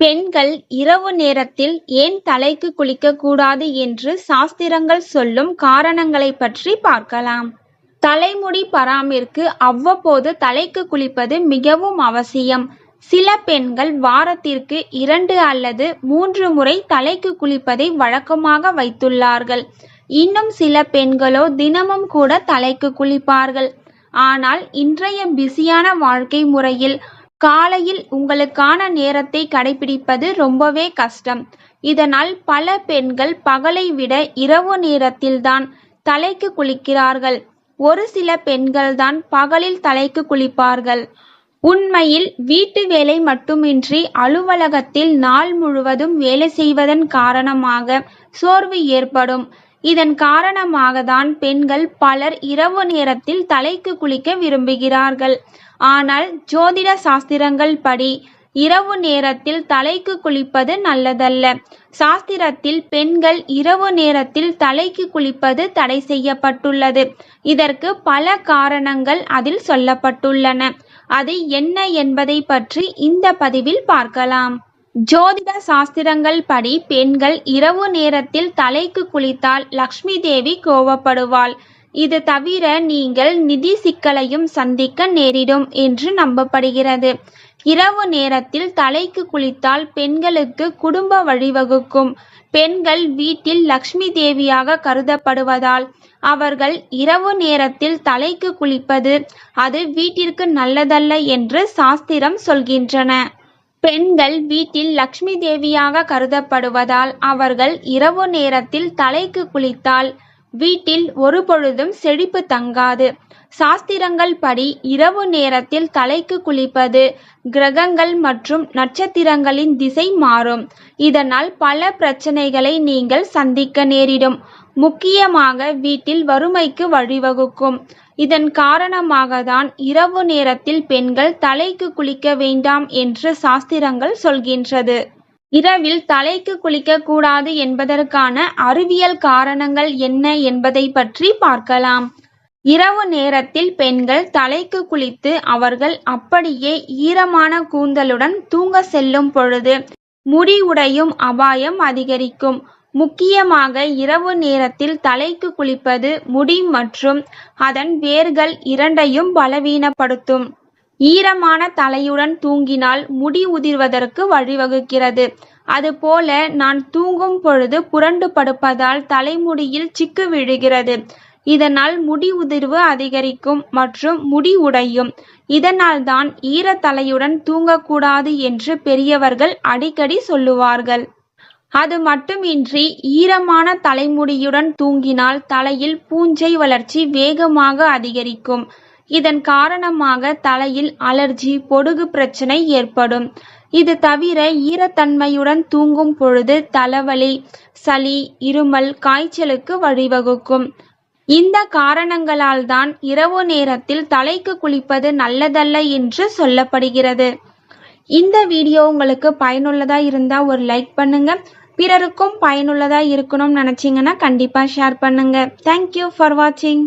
பெண்கள் இரவு நேரத்தில் ஏன் தலைக்கு குளிக்கக் கூடாது என்று சாஸ்திரங்கள் சொல்லும் காரணங்களைப் பற்றி பார்க்கலாம். தலைமுடி பராமிற்கு அவ்வப்போது தலைக்கு குளிப்பது மிகவும் அவசியம். சில பெண்கள் வாரத்திற்கு இரண்டு அல்லது மூன்று முறை தலைக்கு குளிப்பதை வழக்கமாக வைத்துள்ளார்கள். இன்னும் சில பெண்களோ தினமும் கூட தலைக்கு குளிப்பார்கள். ஆனால் இன்றைய பிஸியான வாழ்க்கை முறையில் காலையில் உங்களுக்கான நேரத்தை கடைபிடிப்பது ரொம்பவே கஷ்டம். இதனால் பல பெண்கள் பகலை விட இரவு நேரத்தில்தான் தலைக்கு குளிக்கிறார்கள். ஒரு சில பெண்கள்தான் பகலில் தலைக்கு குளிப்பார்கள். உண்மையில் வீட்டு வேலை மட்டுமின்றி அலுவலகத்தில் நாள் முழுவதும் வேலை செய்வதன் காரணமாக சோர்வு ஏற்படும். இதன் காரணமாகத்தான் பெண்கள் பலர் இரவு நேரத்தில் தலைக்கு குளிக்க விரும்புகிறார்கள். ஆனால் ஜோதிட சாஸ்திரங்கள் படி இரவு நேரத்தில் தலைக்கு குளிப்பது நல்லதல்ல. சாஸ்திரத்தில் பெண்கள் இரவு நேரத்தில் தலைக்கு குளிப்பது தடை செய்யப்பட்டுள்ளது. இதற்கு பல காரணங்கள் அதில் சொல்லப்பட்டுள்ளன. அது என்ன என்பதைப் பற்றி இந்த பதிவில் பார்க்கலாம். ஜோதிட சாஸ்திரங்கள் படி பெண்கள் இரவு நேரத்தில் தலைக்கு குளித்தால் லக்ஷ்மி தேவி கோபப்படுவாள். இது தவிர நீங்கள் நிதி சிக்கலையும் சந்திக்க நேரிடும் என்று நம்பப்படுகிறது. இரவு நேரத்தில் தலைக்கு குளித்தால் பெண்களுக்கு குடும்ப வழிவகுக்கும். பெண்கள் வீட்டில் லக்ஷ்மி தேவியாக கருதப்படுவதால் அவர்கள் இரவு நேரத்தில் தலைக்கு குளிப்பது அது வீட்டிற்கு நல்லதல்ல என்று சாஸ்திரம் சொல்கின்றன. பெண்கள் வீட்டில் லக்ஷ்மி தேவியாக கருதப்படுவதால் அவர்கள் இரவு நேரத்தில் தலைக்கு குளித்தால் வீட்டில் ஒருபொழுதும் செழிப்பு தங்காது. சாஸ்திரங்கள் படி இரவு நேரத்தில் தலைக்கு குளிப்பது கிரகங்கள் மற்றும் நட்சத்திரங்களின் திசை மாறும். இதனால் பல பிரச்சனைகளை நீங்கள் சந்திக்க நேரிடும். முக்கியமாக வீட்டில் வறுமைக்கு வழிவகுக்கும். இதன் காரணமாகத்தான் இரவு நேரத்தில் பெண்கள் தலைக்கு குளிக்க வேண்டாம் என்று சாஸ்திரங்கள் சொல்கின்றது. இரவில் தலைக்கு குளிக்க கூடாது என்பதற்கான அறிவியல் காரணங்கள் என்ன என்பதை பற்றி பார்க்கலாம். இரவு நேரத்தில் பெண்கள் தலைக்கு குளித்து அவர்கள் அப்படியே ஈரமான கூந்தலுடன் தூங்க செல்லும் பொழுது முடி உடையும் அபாயம் அதிகரிக்கும். முக்கியமாக இரவு நேரத்தில் தலைக்கு குளிப்பது முடி மற்றும் அதன் வேர்கள் இரண்டையும் பலவீனப்படுத்தும். ஈரமான தலையுடன் தூங்கினால் முடி உதிர்வதற்கு வழிவகுக்கிறது. அதுபோல நான் தூங்கும் பொழுது புரண்டு படுப்பதால் தலைமுடியில் சிக்கு விழுகிறது. இதனால் முடி உதிர்வு அதிகரிக்கும் மற்றும் முடி உடையும். இதனால்தான் ஈர தலையுடன் தூங்கக்கூடாது என்று பெரியவர்கள் அடிக்கடி சொல்லுவார்கள். அது மட்டுமின்றி ஈரமான தலைமுடியுடன் தூங்கினால் தலையில் பூஞ்சை வளர்ச்சி வேகமாக அதிகரிக்கும். இதன் காரணமாக தலையில் அலர்ஜி பொடுகு பிரச்னை ஏற்படும். இது தவிர ஈரத்தன்மையுடன் தூங்கும் பொழுது தலைவலி சளி இருமல் காய்ச்சலுக்கு வழிவகுக்கும். இந்த காரணங்களால்தான் இரவு நேரத்தில் தலைக்கு குளிப்பது நல்லதல்ல என்று சொல்லப்படுகிறது. இந்த வீடியோ உங்களுக்கு பயனுள்ளதா இருந்தா ஒரு லைக் பண்ணுங்க. பிறருக்கும் பயனுள்ளதாக இருக்கணும்னு நினச்சிங்கன்னா கண்டிப்பாக ஷேர் பண்ணுங்கள் தேங்க்யூ ஃபார் வாட்சிங்.